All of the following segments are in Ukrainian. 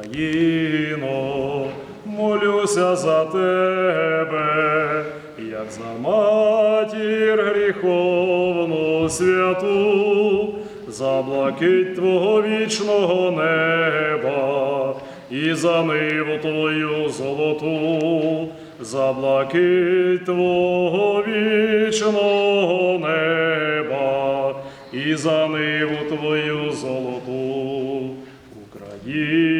Україно, молюся за тебе, як за матір гріховну святу, за блакить Твого вічного неба і за ниву Твою золоту, за блакить Твого вічного неба і за ниву Твою золоту. Україно,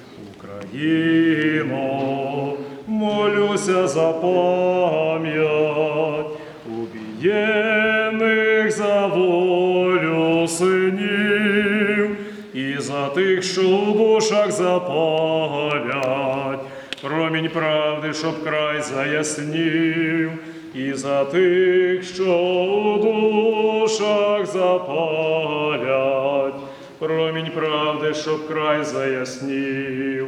Україно, молюся за пам'ять убієних за волю синів і за тих, що у душах запалять, промінь правди, щоб край заяснів, і за тих, що у душах запалять, промінь правди, щоб край заяснів.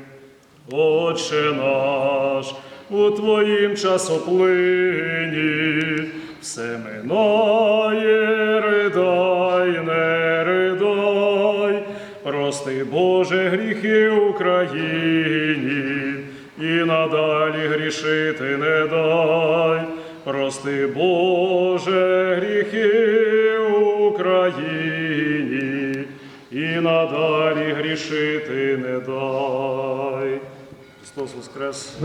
Отче наш, у Твоїм часоплині все минає, ридай, не ридай, прости, Боже, гріхи Україні, і надалі грішити не дай, прости, Боже, гріхи Україні, надалі грішити не дай. Христос Воскрес!